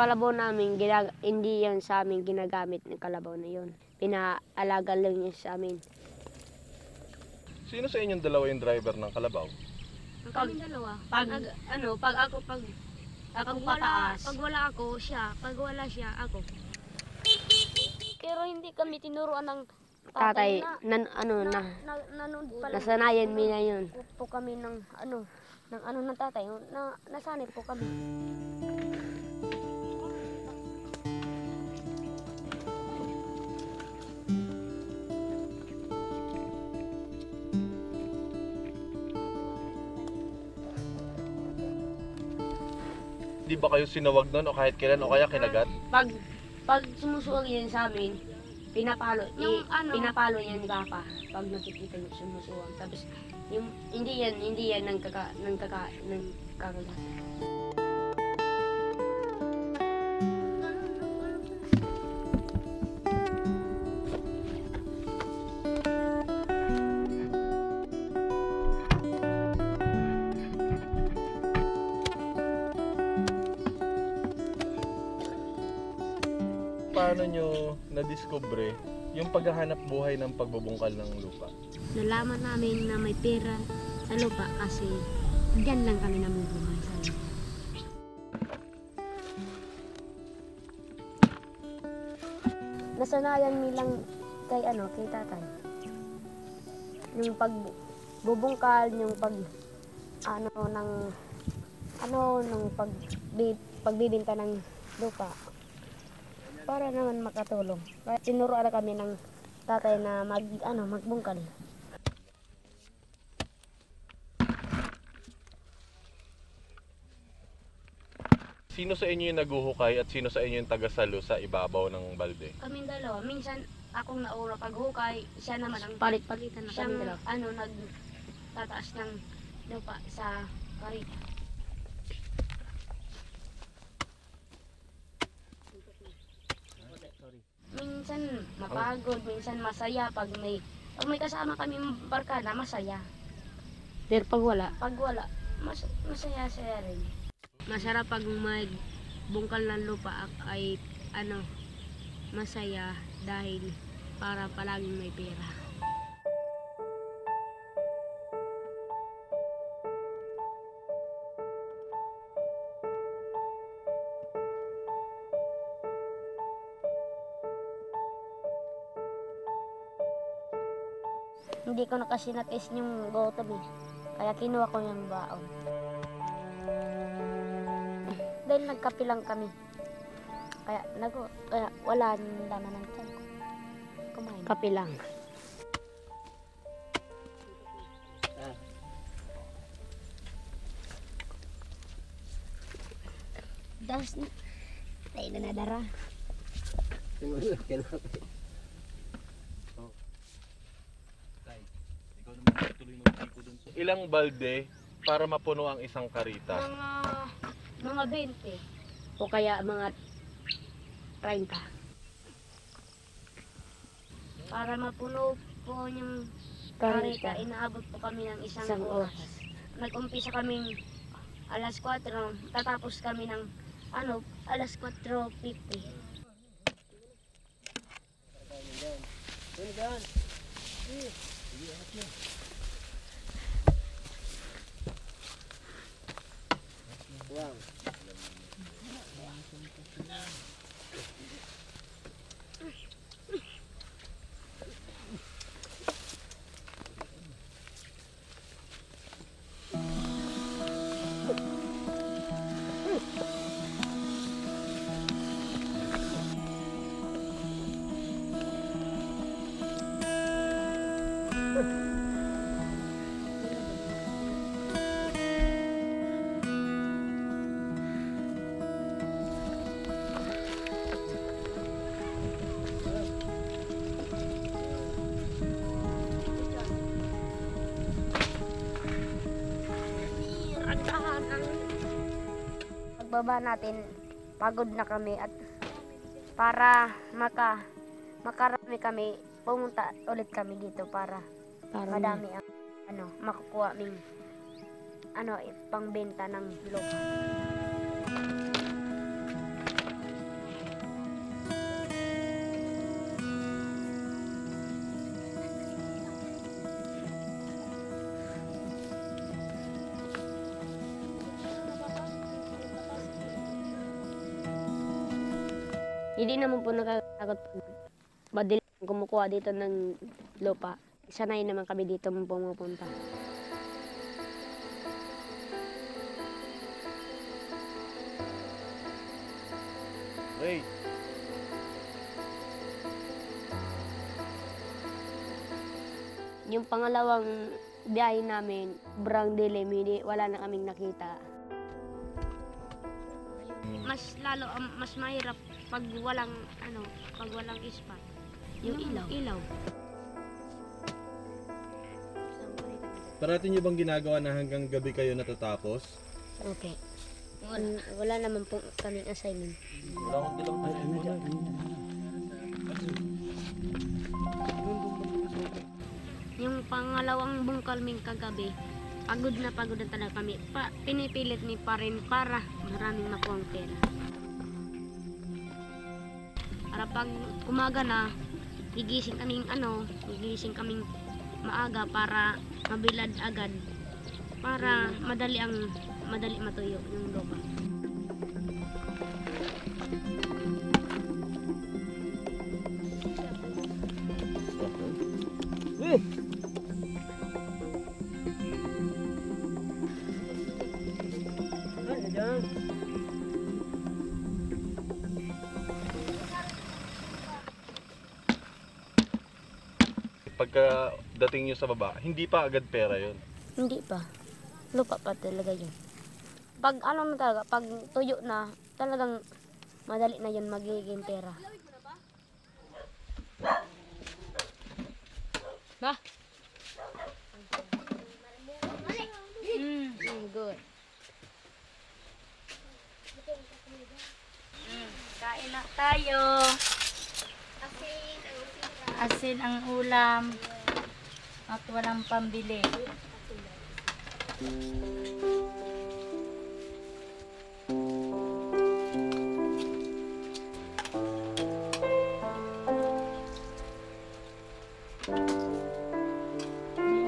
kalabaw namin, ginag- hindi yan sa amin ginagamit ng kalabaw na yun. Pinaalaga lang niya sa amin. Sino sa inyong dalawa yung driver ng kalabaw? Kami dalawa. Pag, Nag, ano, pag ako, pag, pag akong wala, pataas. pag wala ako, siya. Pag wala siya, ako. Pero hindi kami tinuruan ng tatay, na, nan, ano, na, na, na, nanood pala. nasanayan mi na yun. po kami ng ano ng ano ng tatay na nasanay po kami Di ba kayo sinawag nun o kahit kailan o kaya kinagat? Pag, pag sumusuwag yan sa amin, pinapalo, Yung i, ano- pinapalo yan ni Papa pag nakikita niyo sumusuwag. Tapos, yung, hindi yan, hindi yan nang kaka, nang kaka, nang kakagat. Na-discover yung paghahanap buhay ng pagbubungkal ng lupa? nalaman namin na may pera sa lupa kasi diyan lang kami namumuhay sa lupa nasanayan nilang kay ano kay tatay. Yung pag bubungkal yung pag ano ng ano ng pag pagbibinta ng lupa para naman makatulong. Kaya tinuruan na kami ng tatay na mag ano magbungkal. Sino sa inyo yung naguhukay at sino sa inyo yung tagasalo sa ibabaw ng balde? kaming dalawa. Minsan akong naura paghukay. Siya naman ang Palit-palitan na siyang kami dalawa. ano nagtataas ng lupa sa karita minsan mapagod minsan masaya pag may pag may kasama kami barkada masaya. Pero pag wala, pag wala mas, masaya saya rin. Masarap pag may bungkal ng lupa ak- ay ano masaya dahil para palaging may pera. Hindi ko na kasi na-taste yung gutom eh. Kaya kinuha ko yung baon. Dahil nagkape lang kami. Kaya, nago, kaya wala nang laman ng tiyan ko. Kumain. Kape lang. Das na. Tayo na nadara. Ilang balde para mapuno ang isang karita? Mga, mga 20. O kaya mga 30. Para mapuno po yung Karita. inaabot po kami ng isang, Isang oras. oras. Nag-umpisa kaming alas 4, tatapos kami ng ano, alas 4.50. Wow. Pagbaba natin, pagod na kami at para maka makarami kami, pumunta ulit kami dito para Para madami ang ano, makukuha ming ano, pangbenta ng lupa. Hindi naman po nakakatakot pag madilim kumukuha dito ng lupa. Sanay naman kami dito pumupunta. Hey! Yung pangalawang biyahe namin, brang dilim, hindi, wala na kaming nakita. Mas lalo, um, mas mahirap pag walang, ano, pag walang ispat. Yung ilaw. Ilaw. Parati nyo bang ginagawa na hanggang gabi kayo natatapos? Okay. Wala, wala naman po kaming assignment. Wala akong dilang Yung pangalawang bungkalming kagabi, pagod na pagod na talaga kami. Pa, pinipilit ni pa rin para maraming makuha pera. Para pag umaga na, gigising kaming ano, gigising kaming maaga para mabilad agad. Para madali ang madali matuyo yung lupa. Pagka dating nyo sa baba, hindi pa agad pera yon. Hindi pa. Lupa pa talaga yun. Pag ano na talaga, pag tuyo na, talagang madali na yun magiging pera. Ba? Mm, good. Kain na tayo. Asin ang ulam. At walang pambili.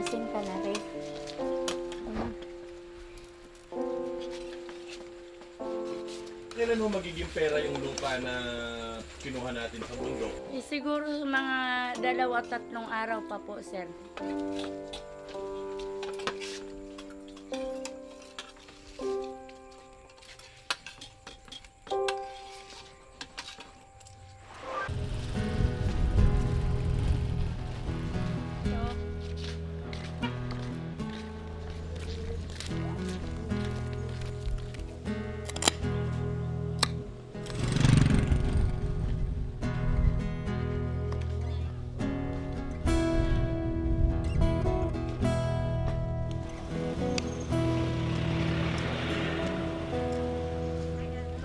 Asin ka na rin. Kailan mo magiging pera yung lupa na kinuha natin sa bundok? Eh, siguro mga dalawa tatlong araw pa po, sir.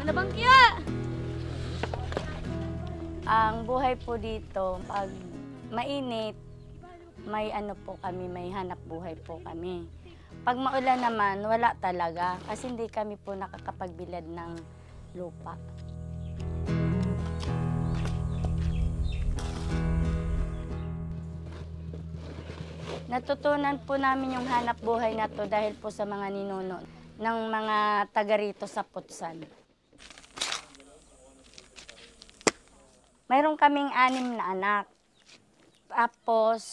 Bang kaya? Ang buhay po dito, pag mainit, may ano po kami, may hanap buhay po kami. Pag maulan naman, wala talaga kasi hindi kami po nakakapagbilad ng lupa. Natutunan po namin yung hanap buhay na to dahil po sa mga ninuno ng mga taga rito sa Putsan. Mayroon kaming anim na anak. Tapos,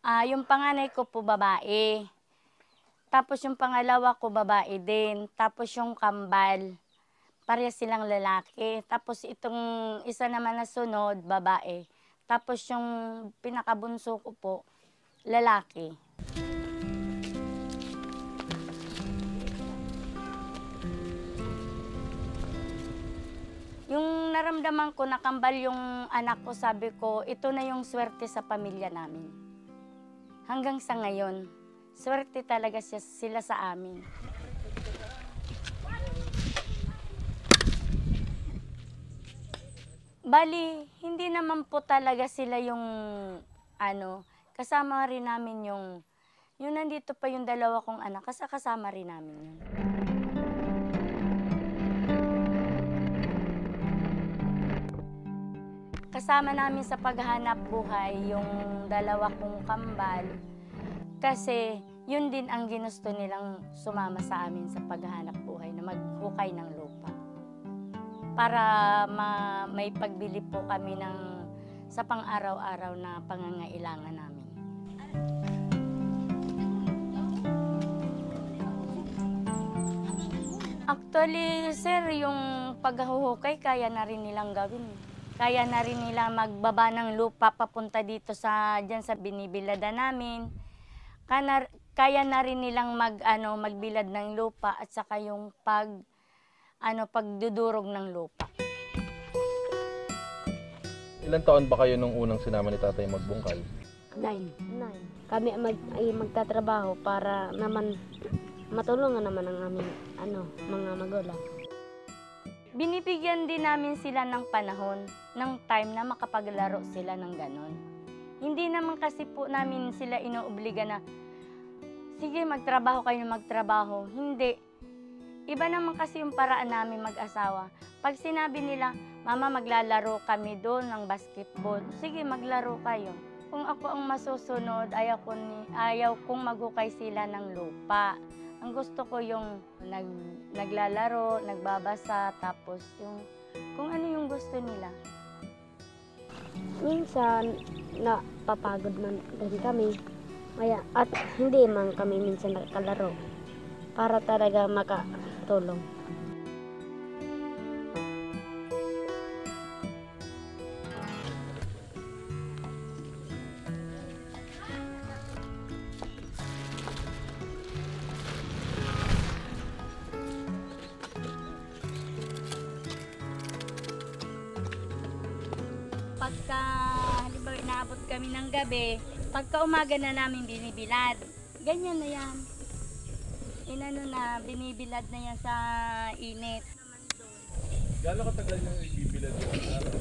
ah, yung panganay ko po babae. Tapos yung pangalawa ko babae din. Tapos yung kambal, pareha silang lalaki. Tapos itong isa naman na sunod, babae. Tapos yung pinakabunso ko po, lalaki. Naramdaman ko, nakambal yung anak ko, sabi ko, ito na yung swerte sa pamilya namin. Hanggang sa ngayon, swerte talaga siya, sila sa amin. Bali, hindi naman po talaga sila yung ano, kasama rin namin yung yung nandito pa yung dalawa kong anak, kasi kasama rin namin yun. Kasama namin sa paghanap buhay yung dalawa kong kambal kasi yun din ang ginusto nilang sumama sa amin sa paghahanap buhay na maghukay ng lupa. para ma, may pagbili po kami ng sa pang-araw-araw na pangangailangan namin. Actually, sir, yung paghuhukay, kaya na rin nilang gawin. Kaya na rin nila magbaba ng lupa papunta dito sa, dyan sa binibilada namin. Kana, kaya na rin nilang mag, ano, magbilad ng lupa at saka yung pag, ano, pagdudurog ng lupa. Ilan taon ba kayo nung unang sinama ni tatay magbungkal? Nine. Nine. Kami mag, ay magtatrabaho para naman matulungan naman ang aming ano, mga magulang. Binibigyan din namin sila ng panahon, ng time na makapaglaro sila ng ganon. Hindi naman kasi po namin sila inuobliga na, sige magtrabaho kayo magtrabaho. Hindi. Iba naman kasi yung paraan namin mag-asawa. Pag sinabi nila, Mama, maglalaro kami doon ng basketball. Sige, maglaro kayo. Kung ako ang masusunod, ayaw, ko ni, ayaw kong magukay sila ng lupa. Ang gusto ko yung nag, naglalaro, nagbabasa, tapos yung kung ano yung gusto nila. Minsan, napapagod man din kami. Kaya, at hindi man kami minsan nakalaro para talaga makatulong. Pagka, halimbawa, inaabot kami ng gabi, pagka umaga na namin binibilad. Ganyan na yan. Inano na, binibilad na yan sa init. Gano'ng katagal nyo ibibilad yung araw?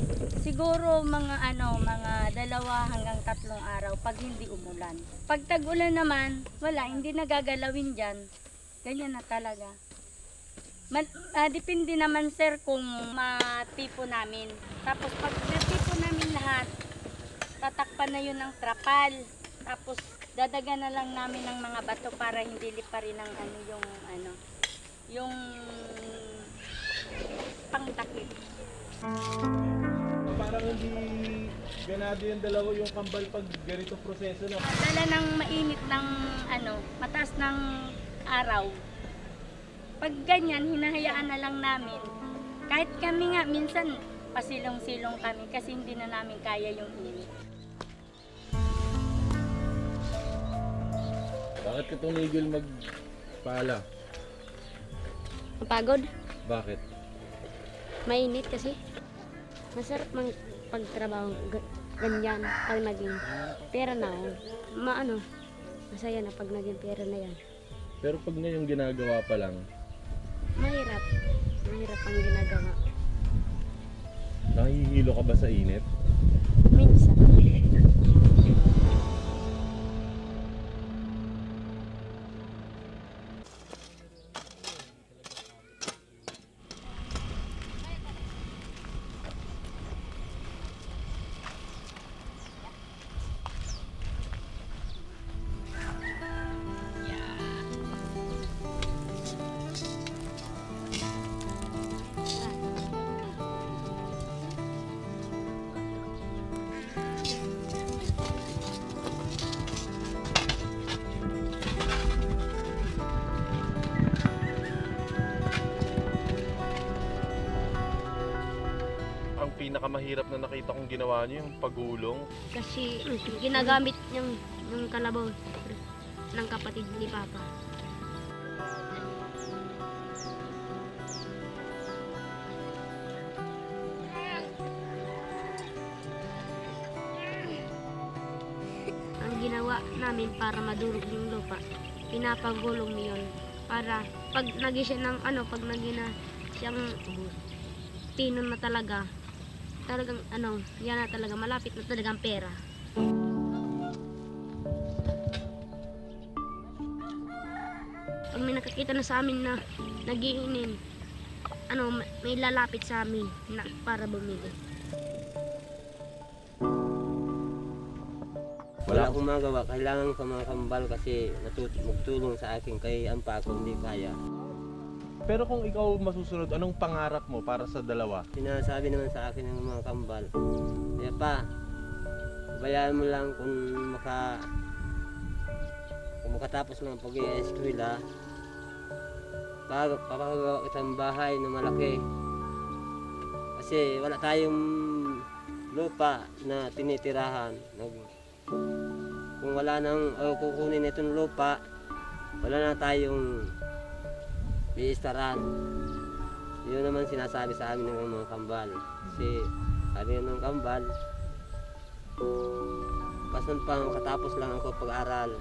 Siguro mga ano, mga dalawa hanggang tatlong araw pag hindi umulan. Pag tag-ulan naman, wala, hindi nagagalawin dyan. Ganyan na talaga. Man, ah, depende naman sir kung matipo namin. Tapos pag natipo namin lahat, tatakpan na yun ng trapal. Tapos dadagan na lang namin ng mga bato para hindi liparin ng ano yung ano, yung pangtakip. Parang hindi ganado yung dalawa yung kambal pag ganito proseso na. Dala ng mainit ng ano, mataas ng araw. Pag ganyan, hinahayaan na lang namin. Kahit kami nga, minsan pasilong-silong kami kasi hindi na namin kaya yung init. Bakit ka tumigil magpala? Mapagod? Bakit? Mainit kasi. Masarap mang pagtrabaho ga- ganyan pag naging pera na ako. Maano, masaya na pag naging pera na yan. Pero pag ngayong ginagawa pa lang, Mahirap. Mahirap ang ginagawa. nakihilo ka ba sa init? Minsan. Pinakamahirap na nakita kong ginawa niyo yung pagulong. Kasi mm, ginagamit yung, yung kalabaw ng kapatid ni Papa. Ang ginawa namin para madurog yung lupa, pinapagulong niyon para pag naging ng ano, pag naging na siyang pino na talaga, talagang ano, yan na talaga, malapit na talaga ang pera. Pag may nakakita na sa amin na nagiinin, ano, may- lalapit sa amin na para bumili. Wala akong magawa. Kailangan ko mga kambal kasi natut magtulong sa akin kay ang pa hindi kaya. Pero kung ikaw masusunod, anong pangarap mo para sa dalawa? Sinasabi naman sa akin ng mga kambal, kaya pa, bayaan mo lang kung maka kung makatapos ng pag-i-eskwela, pag papagawa kitang bahay na malaki. Kasi wala tayong lupa na tinitirahan. Kung wala nang o kukunin itong lupa, wala na tayong biistaran. Yun naman sinasabi sa amin ng mga kambal. Kasi sabi ng kambal, pasan pa makatapos lang ako pag-aral.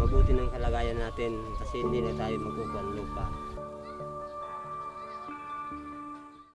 Mabuti ng kalagayan natin kasi hindi na tayo magkukuha ng lupa.